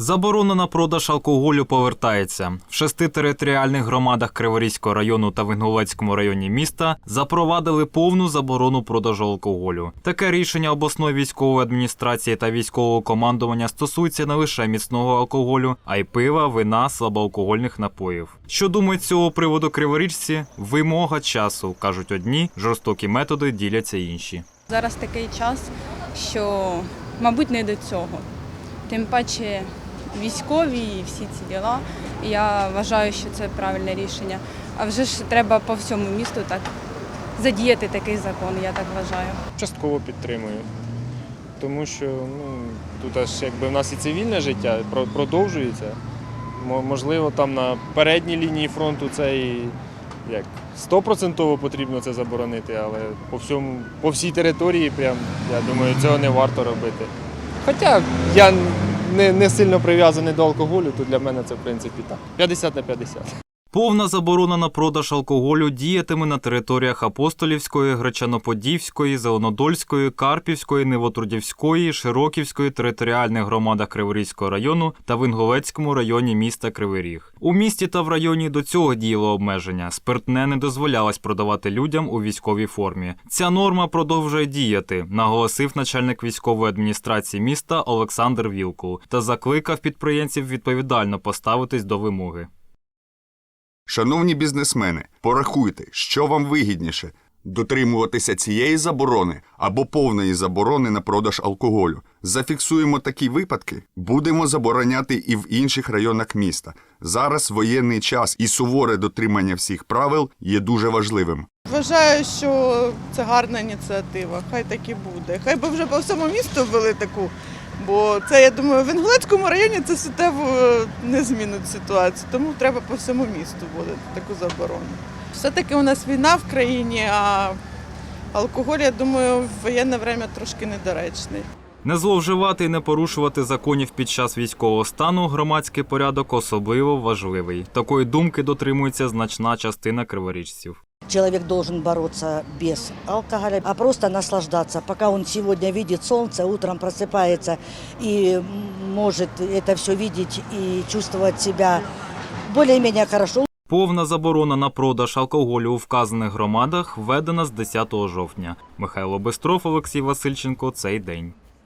Заборона на продаж алкоголю повертається. В шести територіальних громадах Криворізького району та Вингулецькому районі міста запровадили повну заборону продажу алкоголю. Таке рішення обласної військової адміністрації та військового командування стосується не лише міцного алкоголю, а й пива, вина, слабоалкогольних напоїв. Що думають цього приводу криворіжці? Вимога часу кажуть одні, жорстокі методи діляться інші. Зараз такий час, що, мабуть, не до цього. Тим паче військові і всі ці діла. Я вважаю, що це правильне рішення. А вже ж треба по всьому місту так задіяти такий закон, я так вважаю. Частково підтримую. Тому що ну, тут аж якби в нас і цивільне життя продовжується. Можливо, там на передній лінії фронту це і як стопроцентово потрібно це заборонити, але по всьому, по всій території, прям, я думаю, цього не варто робити. Хоча я не, не сильно прив'язаний до алкоголю, то для мене це в принципі так. 50 на 50. Повна заборона на продаж алкоголю діятиме на територіях Апостолівської, Гречаноподільської, Зеленодольської, Карпівської, Невотрудівської, Широківської територіальних громадах Криворізького району та Винговецькому районі міста Кривий Ріг. У місті та в районі до цього діяло обмеження. Спиртне не дозволялось продавати людям у військовій формі. Ця норма продовжує діяти, наголосив начальник військової адміністрації міста Олександр Вілкул та закликав підприємців відповідально поставитись до вимоги. Шановні бізнесмени, порахуйте, що вам вигідніше дотримуватися цієї заборони або повної заборони на продаж алкоголю. Зафіксуємо такі випадки, будемо забороняти і в інших районах міста. Зараз воєнний час і суворе дотримання всіх правил є дуже важливим. Вважаю, що це гарна ініціатива. Хай так і буде. Хай би вже по всьому місту ввели таку. Бо це, я думаю, в Інгулецькому районі це суттєво е, не змінить ситуацію. Тому треба по всьому місту вводити таку заборону. Все-таки у нас війна в країні, а алкоголь, я думаю, в воєнне время трошки недоречний. Не зловживати і не порушувати законів під час військового стану громадський порядок особливо важливий. Такої думки дотримується значна частина криворіжців. Человек должен бороться без алкоголя, а просто наслаждаться, пока он сегодня видит солнце, утром просыпается и может это все видеть и чувствовать себя более-менее хорошо. Повна заборона на продаж алкоголю у вказаних громадах введена з 10 жовтня. Михайло Бистров, Олексій Васильченко. Цей день.